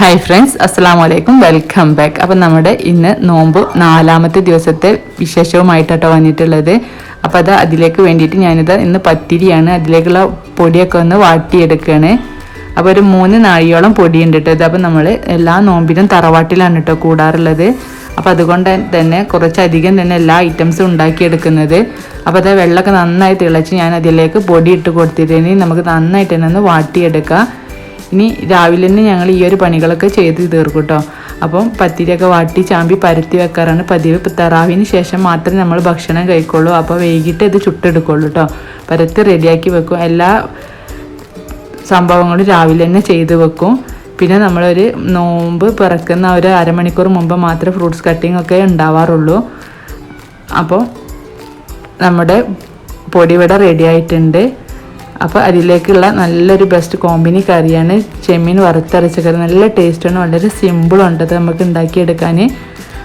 Hi friends അസ്സാം വലൈക്കും welcome back അപ്പം നമ്മുടെ ഇന്ന് നോമ്പ് നാലാമത്തെ ദിവസത്തെ വിശേഷവുമായിട്ടാട്ടോ വന്നിട്ടുള്ളത്. അപ്പോൾ അത് അതിലേക്ക് വേണ്ടിയിട്ട് ഞാനിത് ഇന്ന് പത്തിരിയാണ്. അതിലേക്കുള്ള പൊടിയൊക്കെ ഒന്ന് വാട്ടിയെടുക്കുകയാണ് അപ്പോൾ ഒരു മൂന്ന് നാഴിയോളം പൊടിയുണ്ട് കേട്ടോ. ഇത് അപ്പം നമ്മൾ എല്ലാ നോമ്പിനും തറവാട്ടിലാണ് കേട്ടോ കൂടാറുള്ളത്. അപ്പോൾ അതുകൊണ്ട് തന്നെ കുറച്ചധികം തന്നെ എല്ലാ ഐറ്റംസും ഉണ്ടാക്കിയെടുക്കുന്നത്. അപ്പോൾ അത് വെള്ളമൊക്കെ നന്നായി തിളച്ച് ഞാൻ അതിലേക്ക് പൊടി ഇട്ട് കൊടുത്തിട്ട് നമുക്ക് നന്നായിട്ട് തന്നെ ഒന്ന് വാട്ടിയെടുക്കാം. ഇനി രാവിലെ തന്നെ ഞങ്ങൾ ഈ ഒരു പണികളൊക്കെ ചെയ്ത് തീർക്കും കേട്ടോ. അപ്പം പത്തിരിയൊക്കെ വാട്ടി ചാമ്പി പരത്തി വെക്കാറാണ് പതിവ്. തറാവിന് ശേഷം മാത്രമേ നമ്മൾ ഭക്ഷണം കഴിക്കുള്ളൂ. അപ്പോൾ വൈകിട്ട് ഇത് ചുട്ടെടുക്കുള്ളൂ കേട്ടോ. പരത്തി റെഡിയാക്കി വെക്കും. എല്ലാ സംഭവങ്ങളും രാവിലെ തന്നെ ചെയ്ത് വെക്കും. പിന്നെ നമ്മളൊരു നോമ്പ് പിറക്കുന്ന ഒരു അരമണിക്കൂർ മുമ്പ് മാത്രമേ ഫ്രൂട്ട്സ് കട്ടിംഗ് ഒക്കെ ഉണ്ടാവാറുള്ളൂ. അപ്പോൾ നമ്മുടെ പൊടിവട റെഡി ആയിട്ടുണ്ട്. അപ്പോൾ അതിലേക്കുള്ള നല്ലൊരു ബെസ്റ്റ് കോമ്പിനി കറിയാണ് ചെമ്മീൻ വറുത്തരച്ച കറി. നല്ല ടേസ്റ്റാണ് വളരെ സിമ്പിളുണ്ട് അത് നമുക്ക് ഉണ്ടാക്കിയെടുക്കാൻ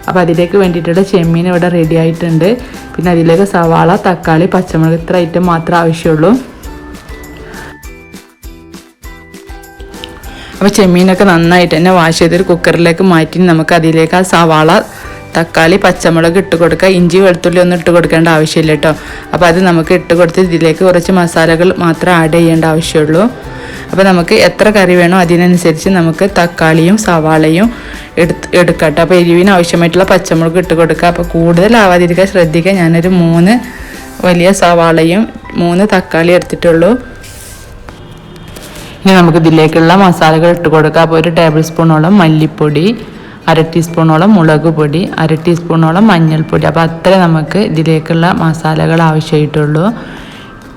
അപ്പോൾ അതിലേക്ക് വേണ്ടിയിട്ടുള്ള ചെമ്മീൻ ഇവിടെ റെഡി ആയിട്ടുണ്ട്. പിന്നെ അതിലേക്ക് സവാള തക്കാളി പച്ചമുളക് ഇത്ര ഐറ്റം മാത്രമേ ആവശ്യമുള്ളൂ. അപ്പോൾ ചെമ്മീനൊക്കെ നന്നായിട്ട് തന്നെ വാഷ് ചെയ്തൊരു കുക്കറിലേക്ക് മാറ്റി നമുക്ക് അതിലേക്ക് ആ സവാള തക്കാളി പച്ചമുളക് ഇട്ട് കൊടുക്കുക. ഇഞ്ചി വെളുത്തുള്ളി ഒന്നും ഇട്ട് കൊടുക്കേണ്ട ആവശ്യമില്ല കേട്ടോ. അപ്പോൾ അത് നമുക്ക് ഇട്ട് കൊടുത്ത് ഇതിലേക്ക് കുറച്ച് മസാലകൾ മാത്രം ആഡ് ചെയ്യേണ്ട ആവശ്യമുള്ളൂ. അപ്പോൾ നമുക്ക് എത്ര കറി വേണോ അതിനനുസരിച്ച് നമുക്ക് തക്കാളിയും സവാളയും എടുത്ത് എടുക്കട്ടെ കേട്ടോ. അപ്പോൾ എരിവിന് ആവശ്യമായിട്ടുള്ള പച്ചമുളക് ഇട്ട് കൊടുക്കുക. അപ്പോൾ കൂടുതലാവാതിരിക്കാൻ ശ്രദ്ധിക്കുക. ഞാനൊരു മൂന്ന് വലിയ സവാളയും മൂന്ന് തക്കാളി എടുത്തിട്ടുള്ളൂ. ഇനി നമുക്ക് ഇതിലേക്കുള്ള മസാലകൾ ഇട്ട് കൊടുക്കുക അപ്പോൾ ഒരു ടേബിൾ സ്പൂണോളം മല്ലിപ്പൊടി അര ടീസ്പൂണോളം മുളക് പൊടി അര ടീസ്പൂണോളം മഞ്ഞൾപ്പൊടി. അപ്പോൾ അത്ര നമുക്ക് ഇതിലേക്കുള്ള മസാലകൾ ആവശ്യമായിട്ടുള്ളൂ.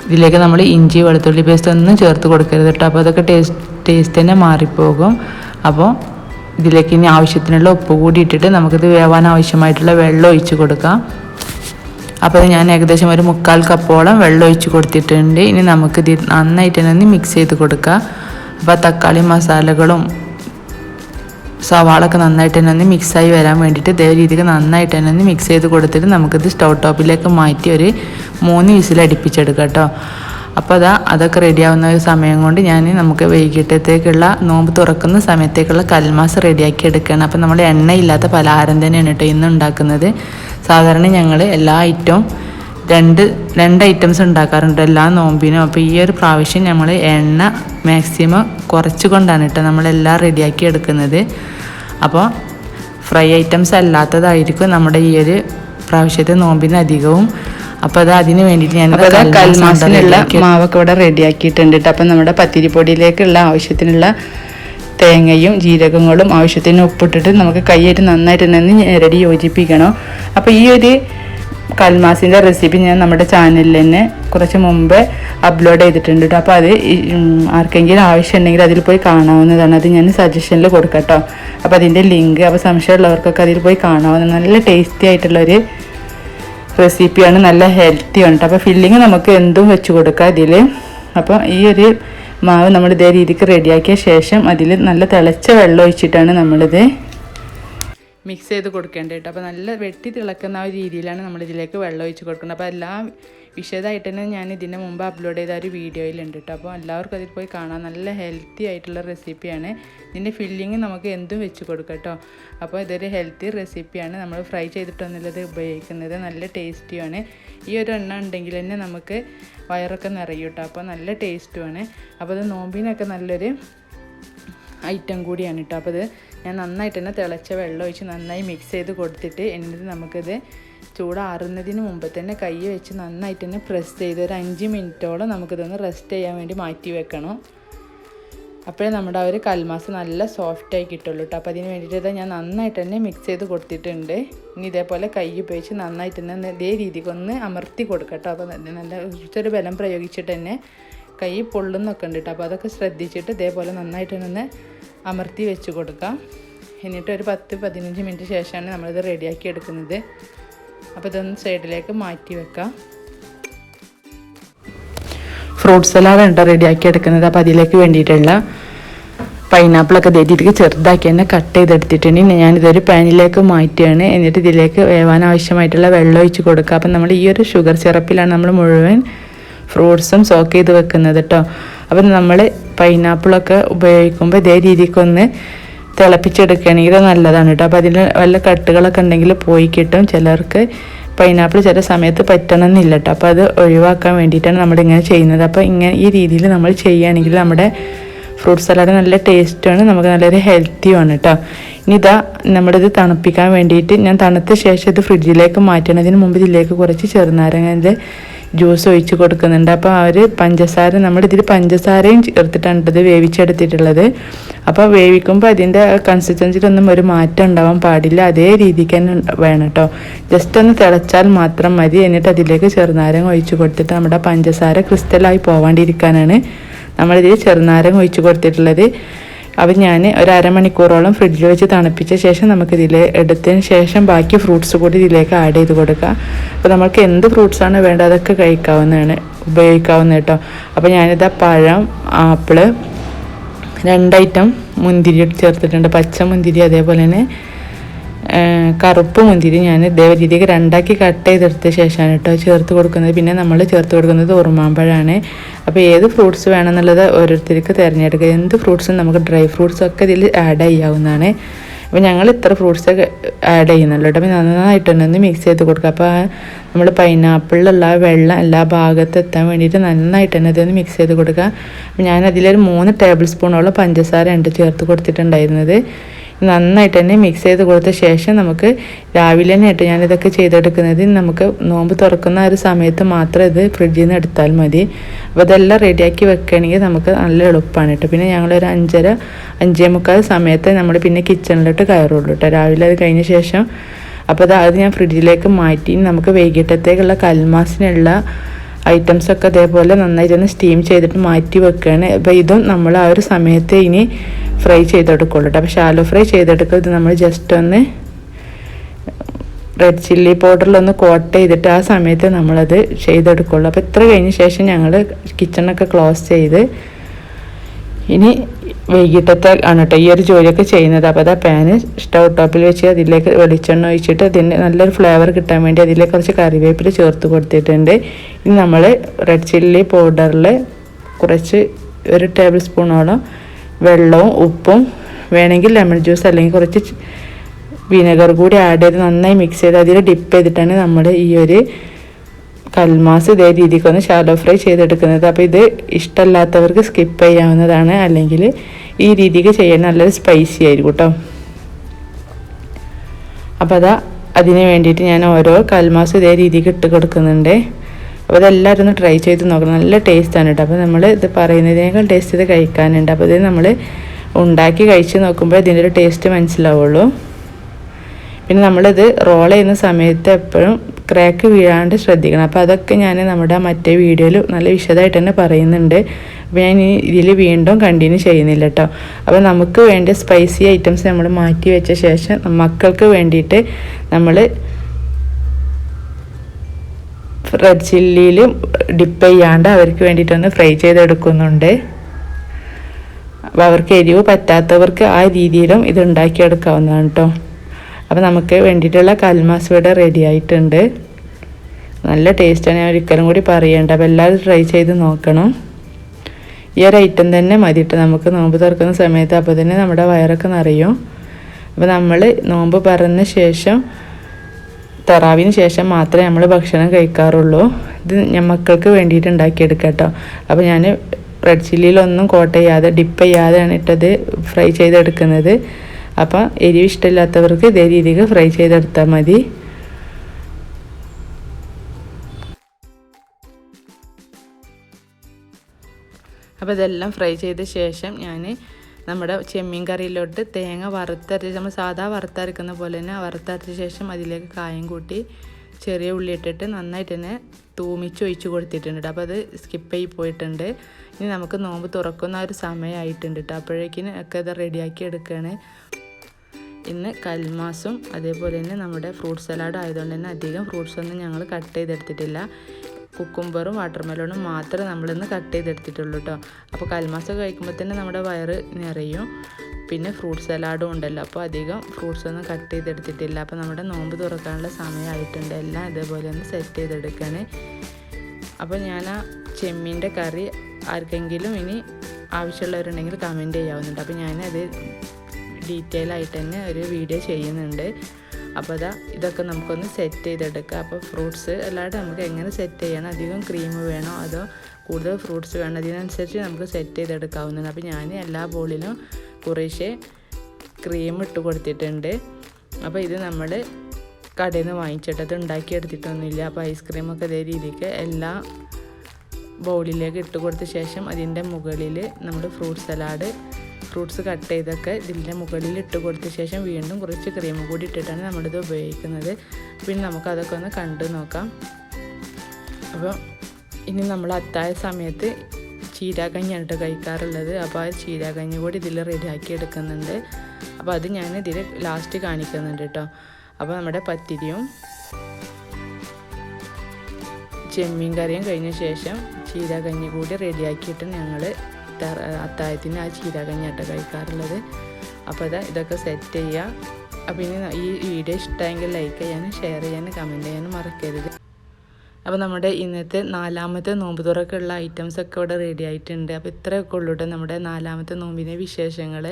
ഇതിലേക്ക് നമ്മൾ ഇഞ്ചി വെളുത്തുള്ളി പേസ്റ്റ് ഒന്നും ചേർത്ത് കൊടുക്കരുത് കേട്ടോ. അപ്പോൾ അതൊക്കെ ടേസ്റ്റ് ടേസ്റ്റ് തന്നെ മാറിപ്പോകും. അപ്പോൾ ഇതിലേക്ക് ഇനി ആവശ്യത്തിനുള്ള ഉപ്പ് കൂടി ഇട്ടിട്ട് നമുക്കിത് വേവാൻ ആവശ്യമായിട്ടുള്ള വെള്ളം ഒഴിച്ച് കൊടുക്കാം. അപ്പോൾ ഞാൻ ഏകദേശം ഒരു മുക്കാൽ കപ്പോളം വെള്ളം ഒഴിച്ച് കൊടുത്തിട്ടുണ്ട്. ഇനി നമുക്കിത് നന്നായിട്ട് തന്നെ മിക്സ് ചെയ്ത് കൊടുക്കുക അപ്പോൾ തക്കാളി മസാലകളും സവാളൊക്കെ നന്നായിട്ട് തന്നെ ഒന്ന് മിക്സായി വരാൻ വേണ്ടിയിട്ട് ഇതേ രീതിക്ക് നന്നായിട്ട് തന്നെ ഒന്ന് മിക്സ് ചെയ്ത് കൊടുത്തിട്ട് നമുക്കിത് സ്റ്റൗ ടോപ്പിലേക്ക് മാറ്റി ഒരു മൂന്ന് വിസിൽ അടുപ്പിച്ചെടുക്കാം കേട്ടോ. അപ്പോൾ അതാ അതൊക്കെ റെഡിയാവുന്ന ഒരു സമയം കൊണ്ട് ഞാൻ നമുക്ക് വൈകിട്ടത്തേക്കുള്ള നോമ്പ് തുറക്കുന്ന സമയത്തേക്കുള്ള കൽമാസ് റെഡിയാക്കി എടുക്കുകയാണ്. അപ്പോൾ നമ്മൾ എണ്ണയില്ലാത്ത പലഹാരം തന്നെയാണ് കേട്ടോ ഇന്ന് ഉണ്ടാക്കുന്നത്. സാധാരണ ഞങ്ങൾ എല്ലാ ഐറ്റവും രണ്ട് രണ്ട് ഐറ്റംസ് ഉണ്ടാക്കാറുണ്ട്. എല്ലാ നോമ്പിനും. അപ്പോൾ ഈ ഒരു പ്രാവശ്യം നമ്മൾ എണ്ണ മാക്സിമം കുറച്ചുകൊണ്ടാണ് കേട്ടോ നമ്മളെല്ലാം റെഡിയാക്കി എടുക്കുന്നത്. അപ്പോൾ ഫ്രൈ ഐറ്റംസ് അല്ലാത്തതായിരിക്കും നമ്മുടെ ഈ ഒരു പ്രാവശ്യത്തെ നോമ്പിന് അധികവും. അപ്പോൾ അത് അതിന് വേണ്ടിയിട്ട് ഞാൻ കൽമാസിനുള്ള മാവൊക്കെ ഇവിടെ റെഡിയാക്കിയിട്ടുണ്ട് കേട്ടോ അപ്പം നമ്മുടെ പത്തിരിപ്പൊടിയിലേക്കുള്ള ആവശ്യത്തിനുള്ള തേങ്ങയും ജീരകങ്ങളും ആവശ്യത്തിന് ഉപ്പിട്ടിട്ട് നമുക്ക് കൈയായിട്ട് നന്നായിട്ട് നിന്ന് റെഡി യോജിപ്പിക്കണം അപ്പോൾ ഈ ഒരു കൽമാസിന്റെ റെസിപ്പി ഞാൻ നമ്മുടെ ചാനലിൽ തന്നെ കുറച്ച് മുമ്പേ അപ്ലോഡ് ചെയ്തിട്ടുണ്ട് കേട്ടോ അപ്പോൾ അത് ആർക്കെങ്കിലും ആവശ്യമുണ്ടെങ്കിൽ അതിൽ പോയി കാണാവുന്നതാണ്. അത് ഞാൻ സജഷനിൽ കൊടുക്കാം കേട്ടോ അപ്പോൾ അതിന്റെ ലിങ്ക് അപ്പോൾ സംശയമുള്ളവർക്കൊക്കെ അതിൽ പോയി കാണാവുന്ന നല്ല ടേസ്റ്റി ആയിട്ടുള്ളൊരു റെസിപ്പിയാണ് നല്ല ഹെൽത്തി ആണ് അപ്പോൾ ഫില്ലിങ് നമുക്ക് എന്തും വെച്ച് കൊടുക്കാം ഇതിൽ അപ്പോൾ ഈ ഒരു മാവ് നമ്മൾ ഇതേ രീതിക്ക് റെഡിയാക്കിയ ശേഷം അതിൽ നല്ല തിളച്ച വെള്ളം ഒഴിച്ചിട്ടാണ് നമ്മളിത് മിക്സ് ചെയ്ത് കൊടുക്കേണ്ടത് കേട്ടോ അപ്പോൾ നല്ല വെട്ടി തിളക്കുന്ന ഒരു രീതിയിലാണ് നമ്മൾ ഇതിലേക്ക് വെള്ളം ഒഴിച്ച് കൊടുക്കുന്നത്. അപ്പോൾ എല്ലാം വിശദമായിട്ട് തന്നെ ഞാൻ ഇതിന് മുമ്പ് അപ്ലോഡ് ചെയ്ത ഒരു വീഡിയോയിലുണ്ട് കേട്ടോ അപ്പോൾ എല്ലാവർക്കും അതിൽ പോയി കാണാം. നല്ല ഹെൽത്തി ആയിട്ടുള്ള റെസിപ്പിയാണ് ഇതിന്റെ ഫില്ലിങ് നമുക്ക് എന്തും വെച്ച് കൊടുക്കാം കേട്ടോ അപ്പോൾ ഇതൊരു ഹെൽത്തി റെസിപ്പിയാണ് നമ്മൾ ഫ്രൈ ചെയ്തിട്ടൊന്നുള്ളത് ഉപയോഗിക്കുന്നത്. നല്ല ടേസ്റ്റിയാണ് ഈ ഒരു എണ്ണ ഉണ്ടെങ്കിൽ തന്നെ നമുക്ക് വയറൊക്കെ നിറയും കേട്ടോ അപ്പോൾ നല്ല ടേസ്റ്റുമാണ് അപ്പോൾ അത് നോമ്പിനൊക്കെ നല്ലൊരു ഐറ്റം കൂടിയാണ് കേട്ടോ അപ്പോൾ ഇത് ഞാൻ നന്നായിട്ട് തന്നെ തിളച്ച വെള്ളം ഒഴിച്ച് നന്നായി മിക്സ് ചെയ്ത് കൊടുത്തിട്ട് എന്നിട്ട് നമുക്കിത് ചൂടാറുന്നതിന് മുമ്പ് തന്നെ കൈ വെച്ച് നന്നായിട്ട് തന്നെ പ്രസ് ചെയ്ത് ഒരു അഞ്ച് മിനിറ്റോളം നമുക്കിതൊന്ന് റെസ്റ്റ് ചെയ്യാൻ വേണ്ടി മാറ്റി വെക്കണം. അപ്പോഴേ നമ്മുടെ ആ ഒരു കൽമാസ് നല്ല സോഫ്റ്റായി കിട്ടുള്ളൂ കേട്ടോ അപ്പോൾ അതിന് വേണ്ടിയിട്ട് ഞാൻ നന്നായിട്ട് തന്നെ മിക്സ് ചെയ്ത് കൊടുത്തിട്ടുണ്ട്. ഇനി ഇതേപോലെ കൈ ഉപയോഗിച്ച് നന്നായിട്ട് തന്നെ ഇതേ രീതിക്ക് ഒന്ന് അമർത്തി കൊടുക്കട്ടോ. അപ്പോൾ നല്ല കുറച്ചൊരു ബലം പ്രയോഗിച്ചിട്ട് തന്നെ കൈ പൊള്ളുന്നൊക്കെ ഉണ്ട് കേട്ടോ അപ്പോൾ അതൊക്കെ ശ്രദ്ധിച്ചിട്ട് ഇതേപോലെ നന്നായിട്ട് തന്നെ അമർത്തി വെച്ച് കൊടുക്കാം. എന്നിട്ട് ഒരു പത്ത് പതിനഞ്ച് മിനിറ്റ് ശേഷമാണ് നമ്മളിത് റെഡിയാക്കി എടുക്കുന്നത്. അപ്പോൾ ഇതൊന്ന് സൈഡിലേക്ക് മാറ്റി വെക്കാം. ഫ്രൂട്ട് സലാഡ് ഉണ്ട് റെഡിയാക്കി എടുക്കുന്നത്? അപ്പോൾ അതിലേക്ക് വേണ്ടിയിട്ടുള്ള പൈനാപ്പിളൊക്കെ രീതിക്ക് ചെറുതാക്കി തന്നെ കട്ട് ചെയ്തെടുത്തിട്ടുണ്ട്. ഇനി ഞാനിതൊരു പാനിലേക്ക് മാറ്റിയാണ് എന്നിട്ട് ഇതിലേക്ക് വേവാൻ ആവശ്യമായിട്ടുള്ള വെള്ളം ഒഴിച്ച് കൊടുക്കുക അപ്പം നമ്മൾ ഈ ഒരു ഷുഗർ സിറപ്പിലാണ് നമ്മൾ മുഴുവൻ ഫ്രൂട്ട്സും സോക്ക് ചെയ്ത് വെക്കുന്നത് കേട്ടോ അപ്പം നമ്മൾ പൈനാപ്പിളൊക്കെ ഉപയോഗിക്കുമ്പോൾ ഇതേ രീതിക്കൊന്ന് തിളപ്പിച്ചെടുക്കുകയാണെങ്കിൽ നല്ലതാണ് കേട്ടോ. അപ്പോൾ അതിൽ വല്ല കട്ടുകളൊക്കെ ഉണ്ടെങ്കിൽ പോയി കിട്ടും. ചിലർക്ക് പൈനാപ്പിൾ ചില സമയത്ത് പറ്റണമെന്നില്ല കേട്ടോ. അപ്പോൾ അത് ഒഴിവാക്കാൻ വേണ്ടിയിട്ടാണ് നമ്മളിങ്ങനെ ചെയ്യുന്നത്. അപ്പോൾ ഇങ്ങനെ ഈ രീതിയിൽ നമ്മൾ ചെയ്യുകയാണെങ്കിൽ നമ്മുടെ ഫ്രൂട്ട് സലാഡ് നല്ല ടേസ്റ്റുമാണ് നമുക്ക് നല്ലൊരു ഹെൽത്തിയുമാണ് കേട്ടോ. ഇനി ഇതാ നമ്മുടെ ഇത് തണുപ്പിക്കാൻ വേണ്ടിയിട്ട് ഞാൻ തണുത്ത ശേഷം ഇത് ഫ്രിഡ്ജിലേക്ക് മാറ്റണതിന് മുമ്പ് ഇതിലേക്ക് കുറച്ച് ചെറുനാരങ്ങന്റെ ജ്യൂസ് ഒഴിച്ച് കൊടുക്കുന്നുണ്ട്. അപ്പോൾ അവർ പഞ്ചസാര നമ്മുടെ ഇതിൽ പഞ്ചസാരയും ചേർത്തിട്ടാണ് ഇത് വേവിച്ചെടുത്തിട്ടുള്ളത്. അപ്പോൾ വേവിക്കുമ്പോൾ അതിന്റെ കൺസിസ്റ്റൻസിലൊന്നും ഒരു മാറ്റം ഉണ്ടാവാൻ പാടില്ല. അതേ രീതിക്ക് തന്നെ വേണം കേട്ടോ ജസ്റ്റ് ഒന്ന് തിളച്ചാൽ മാത്രം മതി. എന്നിട്ട് അതിലേക്ക് ചെറുനാരങ്ങ ഒഴിച്ച് കൊടുത്തിട്ട് നമ്മുടെ പഞ്ചസാര ക്രിസ്റ്റലായി പോവാണ്ടിരിക്കാനാണ് നമ്മളിതിൽ ചെറുനാരങ്ങ ഒഴിച്ച് കൊടുത്തിട്ടുള്ളത്. അപ്പോൾ ഞാൻ ഒരു അരമണിക്കൂറോളം ഫ്രിഡ്ജിൽ വെച്ച് തണുപ്പിച്ച ശേഷം നമുക്ക് നമുക്കിതിൽ എടുത്തതിന് ശേഷം ബാക്കി ഫ്രൂട്ട്സ് കൂടി ഇതിലേക്ക് ആഡ് ചെയ്ത് കൊടുക്കുക അപ്പോൾ നമുക്ക് എന്ത് ഫ്രൂട്ട്സാണ് വേണ്ടത് അതൊക്കെ കഴിക്കാവുന്നതാണ് ഉപയോഗിക്കാവുന്ന കേട്ടോ. അപ്പോൾ ഞാനിതാ പഴം ആപ്പിൾ രണ്ട് ഐറ്റം മുന്തിരി ചേർത്തിട്ടുണ്ട്. പച്ച മുന്തിരി അതേപോലെ തന്നെ കറുപ്പ് മുന്തിരി ഞാൻ ഇതേ രീതിക്ക് രണ്ടാക്കി കട്ട് ചെയ്തെടുത്ത ശേഷമാണ് കേട്ടോ ചേർത്ത് കൊടുക്കുന്നത്. പിന്നെ നമ്മൾ ചേർത്ത് കൊടുക്കുന്നത് ഉറുമാമ്പഴമാണ് അപ്പോൾ ഏത് ഫ്രൂട്ട്സ് വേണമെന്നുള്ളത് ഓരോരുത്തർക്ക് തിരഞ്ഞെടുക്കുക എന്ത് ഫ്രൂട്ട്സും നമുക്ക് ഡ്രൈ ഫ്രൂട്ട്സ് ഒക്കെ ഇതിൽ ആഡ് ചെയ്യാവുന്നതാണ്. അപ്പോൾ ഞങ്ങൾ ഇത്ര ഫ്രൂട്ട്സ് ആഡ് ചെയ്യുന്നുള്ളൂ കേട്ടോ. നന്നായിട്ട് തന്നെ ഒന്ന് മിക്സ് ചെയ്ത് കൊടുക്കുക അപ്പോൾ നമ്മൾ പൈനാപ്പിളിലുള്ള വെള്ളം എല്ലാ ഭാഗത്ത് എത്താൻ വേണ്ടിയിട്ട് നന്നായിട്ട് തന്നെ അതൊന്ന് മിക്സ് ചെയ്ത് കൊടുക്കുക അപ്പോൾ ഞാൻ അതിലൊരു മൂന്ന് ടേബിൾ സ്പൂണോളം പഞ്ചസാര ഉണ്ട് ചേർത്ത് കൊടുത്തിട്ടുണ്ടായിരുന്നത്. നന്നായിട്ട് തന്നെ മിക്സ് ചെയ്ത് കൊടുത്ത ശേഷം നമുക്ക് രാവിലെ തന്നെ ആയിട്ട് ഞാനിതൊക്കെ ചെയ്തെടുക്കുന്നത്. നമുക്ക് നോമ്പ് തുറക്കുന്ന ഒരു സമയത്ത് മാത്രം ഇത് ഫ്രിഡ്ജിൽ നിന്ന് എടുത്താൽ മതി. അപ്പോൾ ഇതെല്ലാം റെഡിയാക്കി വെക്കുകയാണെങ്കിൽ നമുക്ക് നല്ല എളുപ്പമാണ് കേട്ടോ. പിന്നെ ഞങ്ങളൊരു അഞ്ചര അഞ്ചേ മുക്കാൽ സമയത്ത് നമ്മൾ പിന്നെ കിച്ചണിലോട്ട് കയറുള്ളൂ കേട്ടോ. രാവിലെ അത് കഴിഞ്ഞ ശേഷം അപ്പോൾ അത് അത് ഞാൻ ഫ്രിഡ്ജിലേക്ക് മാറ്റി. നമുക്ക് വൈകിട്ടത്തേക്കുള്ള കൽമാസിനുള്ള ഐറ്റംസൊക്കെ അതേപോലെ നന്നായിട്ട് തന്നെ സ്റ്റീം ചെയ്തിട്ട് മാറ്റി വെക്കുകയാണ് അപ്പോൾ ഇതും നമ്മൾ ആ ഒരു സമയത്ത് ഇനി ഫ്രൈ ചെയ്തെടുക്കുള്ളൂ കേട്ടോ അപ്പോൾ ഷാലോ ഫ്രൈ ചെയ്തെടുക്കുക ഇത് നമ്മൾ ജസ്റ്റ് ഒന്ന് റെഡ് ചില്ലി പൗഡറിലൊന്ന് കോട്ട് ചെയ്തിട്ട് ആ സമയത്ത് നമ്മളത് ചെയ്തെടുക്കുള്ളൂ. അപ്പോൾ ഇത്ര കഴിഞ്ഞ ശേഷം ഞങ്ങൾ കിച്ചണൊക്കെ ക്ലോസ് ചെയ്ത് ഇനി വൈകിട്ടത്തെ ആണ് കേട്ടോ ഈ ഒരു ജോലിയൊക്കെ ചെയ്യുന്നത്. അപ്പോൾ അത് പാന് സ്റ്റൗ ടോപ്പിൽ വെച്ച് അതിലേക്ക് വെളിച്ചെണ്ണ ഒഴിച്ചിട്ട് അതിന് നല്ലൊരു ഫ്ലേവർ കിട്ടാൻ വേണ്ടി അതിലേക്ക് കുറച്ച് കറിവേപ്പില ചേർത്ത് കൊടുത്തിട്ടുണ്ട്. ഇനി നമ്മൾ റെഡ് ചില്ലി പൗഡറിൽ കുറച്ച് ഒരു ടേബിൾ സ്പൂണോളം വെള്ളവും ഉപ്പും വേണമെങ്കിൽ ലെമൺ ജ്യൂസ് അല്ലെങ്കിൽ കുറച്ച് വിനെഗർ കൂടി ആഡ് ചെയ്ത് നന്നായി മിക്സ് ചെയ്ത് അതിൽ ഡിപ്പ് ചെയ്തിട്ടാണ് നമ്മൾ ഈ ഒരു കൽമാസ് ഇതേ രീതിക്ക് ഒന്ന് ഷാലോ ഫ്രൈ ചെയ്തെടുക്കുന്നത്. അപ്പോൾ ഇത് ഇഷ്ടമല്ലാത്തവർക്ക് സ്കിപ്പ് ചെയ്യാവുന്നതാണ്. അല്ലെങ്കിൽ ഈ രീതിക്ക് ചെയ്യാൻ നല്ലൊരു സ്പൈസി ആയിരിക്കും കേട്ടോ അപ്പോൾ അതാ അതിന് വേണ്ടിയിട്ട് ഞാൻ ഓരോ കൽമാസ് ഇതേ രീതിക്ക് ഇട്ട് കൊടുക്കുന്നുണ്ട്. അപ്പോൾ അതെല്ലാവരും ഒന്ന് ട്രൈ ചെയ്ത് നോക്കണം. നല്ല ടേസ്റ്റാണ് കേട്ടോ അപ്പോൾ നമ്മൾ ഇത് പറയുന്നതിനേക്കാൾ ടേസ്റ്റ് ചെയ്ത് കഴിക്കാനുണ്ട്. അപ്പോൾ ഇത് നമ്മൾ ഉണ്ടാക്കി കഴിച്ച് നോക്കുമ്പോൾ ഇതിന്റെ ഒരു ടേസ്റ്റ് മനസ്സിലാവുള്ളൂ. പിന്നെ നമ്മളിത് റോൾ ചെയ്യുന്ന സമയത്ത് എപ്പോഴും ക്രാക്ക് വീഴാണ്ട് ശ്രദ്ധിക്കണം. അപ്പോൾ അതൊക്കെ ഞാൻ നമ്മുടെ മറ്റേ വീഡിയോയിൽ നല്ല വിശദമായിട്ട് തന്നെ പറയുന്നുണ്ട്. അപ്പോൾ ഞാൻ ഇതിൽ വീണ്ടും കണ്ടിന്യൂ ചെയ്യുന്നില്ല കേട്ടോ അപ്പോൾ നമുക്ക് വേണ്ട സ്പൈസി ഐറ്റംസ് നമ്മൾ മാറ്റി വെച്ച ശേഷം മക്കൾക്ക് വേണ്ടിയിട്ട് നമ്മൾ റെഡ് ചില്ലിയിൽ ഡിപ്പ് ചെയ്യാണ്ട് അവർക്ക് വേണ്ടിയിട്ടൊന്ന് ഫ്രൈ ചെയ്തെടുക്കുന്നുണ്ട്. അപ്പോൾ അവർക്ക് എരിവ് പറ്റാത്തവർക്ക് ആ രീതിയിലും ഇത് ഉണ്ടാക്കിയെടുക്കാവുന്നതാണ് കേട്ടോ അപ്പോൾ നമുക്ക് വേണ്ടിയിട്ടുള്ള കൽമാസ് ഇവിടെ റെഡി ആയിട്ടുണ്ട്. നല്ല ടേസ്റ്റാണ് ഞാൻ ഒരിക്കലും കൂടി പറയേണ്ട. അപ്പോൾ എല്ലാവരും ട്രൈ ചെയ്ത് നോക്കണം. ഈ ഒരു ഐറ്റം തന്നെ മതിയിട്ട് നമുക്ക് നോമ്പ് തുറക്കുന്ന സമയത്ത് അപ്പോൾ തന്നെ നമ്മുടെ വയറൊക്കെ നിറയും. അപ്പോൾ നമ്മൾ നോമ്പ് പറഞ്ഞ ശേഷം തറാവിന് ശേഷം മാത്രമേ നമ്മൾ ഭക്ഷണം കഴിക്കാറുള്ളൂ. ഇത് ഞാൻ മക്കൾക്ക് വേണ്ടിയിട്ട് ഉണ്ടാക്കിയെടുക്കാം കേട്ടോ. അപ്പോൾ ഞാൻ റെഡ് ചില്ലിയിലൊന്നും കോട്ട് ചെയ്യാതെ ഡിപ്പ് ചെയ്യാതെയാണ് ഇട്ടത് ഫ്രൈ ചെയ്തെടുക്കുന്നത്. അപ്പോൾ എരിവ് ഇഷ്ടമില്ലാത്തവർക്ക് ഇതേ രീതിക്ക് ഫ്രൈ ചെയ്തെടുത്താൽ മതി. അപ്പോൾ ഇതെല്ലാം ഫ്രൈ ചെയ്ത ശേഷം ഞാൻ നമ്മുടെ ചെമ്മീൻ കറിയിലോട്ട് തേങ്ങ വറുത്തരച്ച് നമ്മൾ സാധാ വറുത്തരക്കുന്ന പോലെ തന്നെ വറുത്തരച്ച ശേഷം അതിലേക്ക് കായം കൂട്ടി ചെറിയ ഉള്ളി ഇട്ടിട്ട് നന്നായിട്ട് തന്നെ തൂമിച്ച് ഒഴിച്ച് കൊടുത്തിട്ടുണ്ട് അപ്പോൾ അത് സ്കിപ്പ് ആയി പോയിട്ടുണ്ട്. ഇനി നമുക്ക് നോമ്പ് തുറക്കുന്ന ഒരു സമയമായിട്ടുണ്ട് കേട്ടോ അപ്പോഴേക്കിന് ഒക്കെ ഇത് റെഡിയാക്കി എടുക്കുകയാണ് ഇന്ന് കൽമാസും അതേപോലെ തന്നെ നമ്മുടെ ഫ്രൂട്ട് സലാഡ് ആയതുകൊണ്ട് തന്നെ അധികം ഫ്രൂട്ട്സ് ഒന്നും ഞങ്ങൾ കട്ട് ചെയ്തെടുത്തിട്ടില്ല. കുക്കുംബറും വാട്ടർമെലോണും മാത്രമേ നമ്മളിന്ന് കട്ട് ചെയ്തെടുത്തിട്ടുള്ളൂ കേട്ടോ അപ്പോൾ കൽമാസൊക്കെ കഴിക്കുമ്പോൾ തന്നെ നമ്മുടെ വയറ് നിറയും. പിന്നെ ഫ്രൂട്ട് സലാഡും ഉണ്ടല്ലോ. അപ്പോൾ അധികം ഫ്രൂട്ട്സ് ഒന്നും കട്ട് ചെയ്തെടുത്തിട്ടില്ല. അപ്പോൾ നമ്മുടെ നോമ്പ് തുറക്കാനുള്ള സമയമായിട്ടുണ്ട്. എല്ലാം ഇതേപോലെ ഒന്ന് സെറ്റ് ചെയ്തെടുക്കണേ അപ്പോൾ ഞാൻ ആ ചെമ്മീന്റെ കറി ആർക്കെങ്കിലും ഇനി ആവശ്യമുള്ളവരുണ്ടെങ്കിൽ കമന്റ് ചെയ്യാവുന്നുണ്ട്. അപ്പോൾ ഞാനത് ഡീറ്റെയിൽ ആയിട്ട് തന്നെ ഒരു വീഡിയോ ചെയ്യുന്നുണ്ട്. അപ്പോൾ അതാ ഇതൊക്കെ നമുക്കൊന്ന് സെറ്റ് ചെയ്തെടുക്കാം. അപ്പോൾ ഫ്രൂട്ട്സ് അല്ലാതെ നമുക്ക് എങ്ങനെ സെറ്റ് ചെയ്യണം അധികം ക്രീം വേണോ അതോ കൂടുതൽ ഫ്രൂട്ട്സ് വേണം അതിനനുസരിച്ച് നമുക്ക് സെറ്റ് ചെയ്തെടുക്കാവുന്നതാണ്. അപ്പോൾ ഞാൻ എല്ലാ ബോളിലും കുറേശ്ശെ ക്രീം ഇട്ട് കൊടുത്തിട്ടുണ്ട്. അപ്പോൾ ഇത് നമ്മൾ കടയിൽ നിന്ന് വാങ്ങിച്ചിട്ട് അത് ഉണ്ടാക്കിയെടുത്തിട്ടൊന്നുമില്ല. അപ്പോൾ ഐസ്ക്രീമൊക്കെ ഇതേ രീതിക്ക് എല്ലാ ബൗളിലേക്ക് ഇട്ട് കൊടുത്ത ശേഷം അതിന്റെ മുകളിൽ നമ്മൾ ഫ്രൂട്ട് സലാഡ് ഫ്രൂട്ട്സ് കട്ട് ചെയ്തൊക്കെ ഇതിന്റെ മുകളിൽ ഇട്ട് കൊടുത്ത ശേഷം വീണ്ടും കുറച്ച് ക്രീം കൂടി ഇട്ടിട്ടാണ് നമ്മളിത് ഉപയോഗിക്കുന്നത്. പിന്നെ നമുക്ക് അതൊക്കെ ഒന്ന് കണ്ടു നോക്കാം. അപ്പോൾ ഇനി നമ്മൾ അത്തായ സമയത്ത് ചീരാകഞ്ഞാണ് കഴിക്കാറുള്ളത്. അപ്പോൾ ആ ചീരാകഞ്ഞി കൂടി ഇതിൽ റെഡിയാക്കി എടുക്കുന്നുണ്ട്. അപ്പോൾ അത് ഞാൻ ഇതിൽ ലാസ്റ്റ് കാണിക്കുന്നുണ്ട് കേട്ടോ. അപ്പോൾ നമ്മുടെ പത്തിരിയും ചെമ്മീൻ കറിയും കഴിഞ്ഞ ശേഷം ചീരാകഞ്ഞി കൂടി റെഡിയാക്കിയിട്ട് ഞങ്ങൾ അത്തായത്തിന് ആ ചീരാകഞ്ഞിയാട്ടോ കഴിക്കാറുള്ളത്. അപ്പോൾ അതാ ഇതൊക്കെ സെറ്റ് ചെയ്യുക അപ്പോൾ ഇനി ഈ വീഡിയോ ഇഷ്ടമെങ്കിൽ ലൈക്ക് ചെയ്യാനും ഷെയർ ചെയ്യാനും കമന്റ് ചെയ്യാനും മറക്കരുത്. അപ്പോൾ നമ്മുടെ ഇന്നത്തെ നാലാമത്തെ നോമ്പ് തുറക്കുള്ള ഉള്ള ഐറ്റംസൊക്കെ ഇവിടെ റെഡി ആയിട്ടുണ്ട്. അപ്പോൾ ഇത്രയൊക്കെ ഉള്ളൂ കേട്ടോ നമ്മുടെ നാലാമത്തെ നോമ്പിന്റെ വിശേഷങ്ങൾ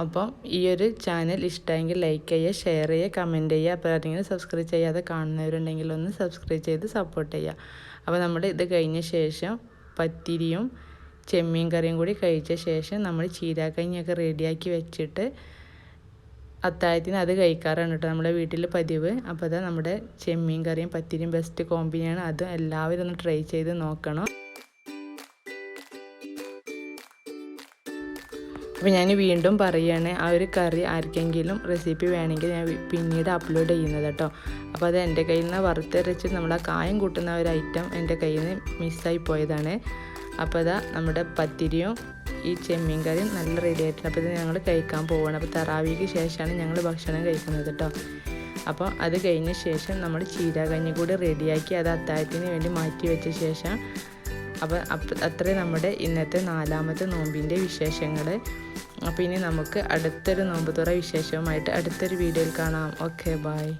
അപ്പം ഈ ഒരു ചാനൽ ഇഷ്ടമെങ്കിൽ ലൈക്ക് ചെയ്യുക ഷെയർ ചെയ്യുക കമന്റ് ചെയ്യുക. അപ്പോൾ ആരെങ്കിലും സബ്സ്ക്രൈബ് ചെയ്യാതെ കാണുന്നവരുണ്ടെങ്കിൽ ഒന്ന് സബ്സ്ക്രൈബ് ചെയ്ത് സപ്പോർട്ട് ചെയ്യുക. അപ്പോൾ നമ്മൾ ഇത് കഴിഞ്ഞ ശേഷം പത്തിരിയും ചെമ്മീൻ കറിയും കൂടി കഴിച്ച ശേഷം നമ്മൾ ചീരാക്കഞ്ഞിയൊക്കെ റെഡിയാക്കി വെച്ചിട്ട് അത്താഴത്തിന് അത് കഴിക്കാറാണ് കേട്ടോ നമ്മുടെ വീട്ടിൽ പതിവ്. അപ്പോൾ അതാ നമ്മുടെ ചെമ്മീൻ കറിയും പത്തിരിയും ബെസ്റ്റ് കോമ്പിനിയാണ് അത് എല്ലാവരും ഒന്ന് ട്രൈ ചെയ്ത് നോക്കണം. അപ്പോൾ ഞാൻ വീണ്ടും പറയുകയാണ് ആ ഒരു കറി ആർക്കെങ്കിലും റെസിപ്പി വേണമെങ്കിൽ ഞാൻ പിന്നീട് അപ്ലോഡ് ചെയ്യുന്നത് കേട്ടോ. അപ്പോൾ അത് എന്റെ കയ്യിൽ നിന്ന് വറുത്തരച്ച് നമ്മൾ കായം കൂട്ടുന്ന ഒരു ഐറ്റം എന്റെ കയ്യിൽ നിന്ന് മിസ്സായി പോയതാണ്. അപ്പോൾ അതാ നമ്മുടെ പത്തിരിയും ഈ ചെമ്മീൻ കറിയും നല്ല റെഡി ആയിട്ടുണ്ട്. അപ്പോൾ ഇത് ഞങ്ങൾ കഴിക്കാൻ പോവുകയാണ് അപ്പോൾ തറാവിക്ക് ശേഷമാണ് ഞങ്ങൾ ഭക്ഷണം കഴിക്കുന്നത് കേട്ടോ. അപ്പോൾ അത് കഴിഞ്ഞ ശേഷം നമ്മൾ ചീരാകഞ്ഞി കൂടി റെഡിയാക്കി അത് അത്താഴത്തിന് വേണ്ടി മാറ്റി വെച്ച ശേഷം അപ്പോൾ അത്രേ നമ്മുടെ ഇന്നത്തെ നാലാമത്തെ നോമ്പിന്റെ വിശേഷങ്ങൾ അപ്പോൾ ഇനി നമുക്ക് അടുത്തൊരു നോമ്പ് തുറ വിശേഷവുമായിട്ട് അടുത്തൊരു വീഡിയോയിൽ കാണാം. Okay bye